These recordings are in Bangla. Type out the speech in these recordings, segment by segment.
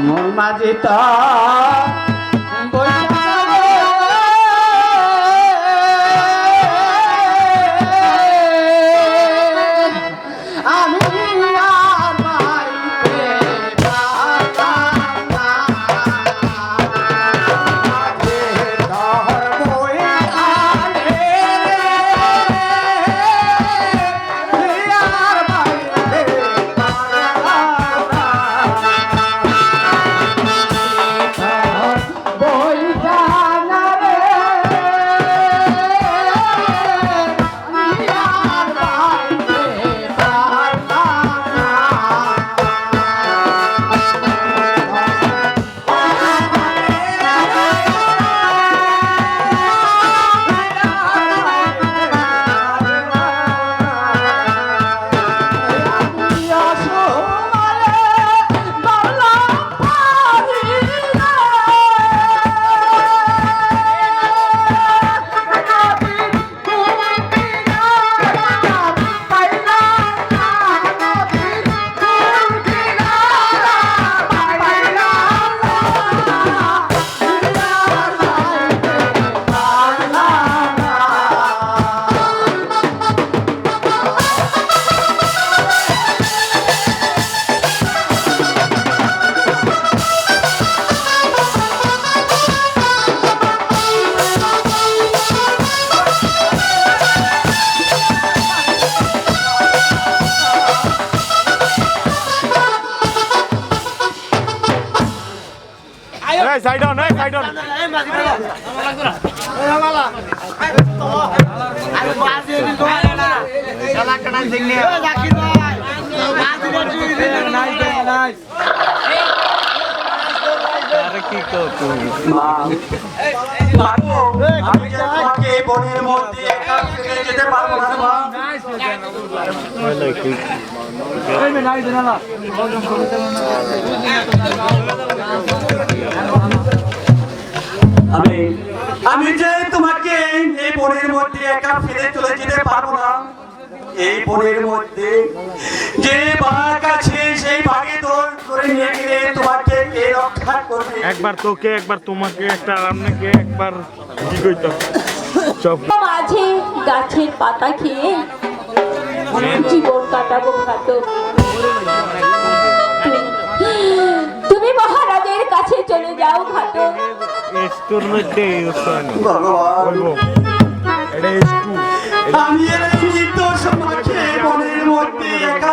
মোর মাঝে তো এই বনের মধ্যে একা ফেলে যেতে পারব না মা আমি যে তোমাকে এই বনের মধ্যে একা ফেলে চলে যেতে পারব না। এই বনের মধ্যে যে বাঘ আছে সেই বাঘে তোর করে নিয়ে গেলে তোমাকে কে রক্ষা করবে? একবার তোকে একবার তোমাকে একটা আপনাকে একবার কি কইতো সব মাঝে গাছের পাতা খেয়ে জীবন কাটাবো খাতো তুমি মহারাজের কাছে চলে যাও ঘাটো। এস্টোর মধ্যে ইউসানি ভগবান। বলব এটা এস্টু আমি এই নির্দোষ সমাজে মনের মধ্যে একা।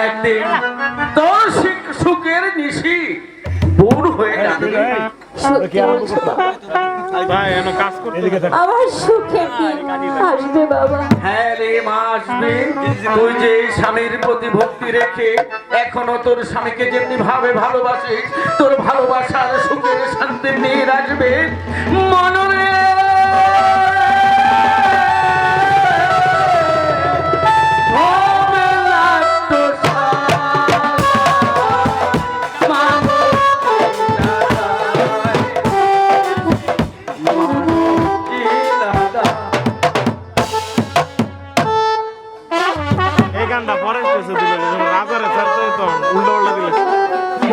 একদিন একদিন তোর সুখের নিশি দূর হয়ে যাবে। আমার সুখের দিন আসবে বাবা? হ্যাঁ রে মা আসবে তুই যে স্বামীর প্রতি ভক্তি রেখে এখনও তোর স্বামীকে যেমনি ভাবে ভালোবাসিস তোর ভালোবাসার সুখের শান্তি নিয়ে আসবে। মনরে!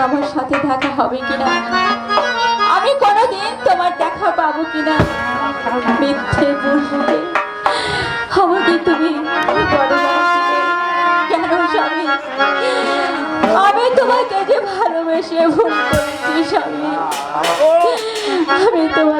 আমার সাথে দেখা হবে কিনা? আমি কোনোদিন তোমার দেখা পাবো কিনা? মিথ্যে বসবে আমাকে তুমি কেন আমি তোমাকে যে ভালোবেসে ভুল করেছি স্বামী, আমি ভালো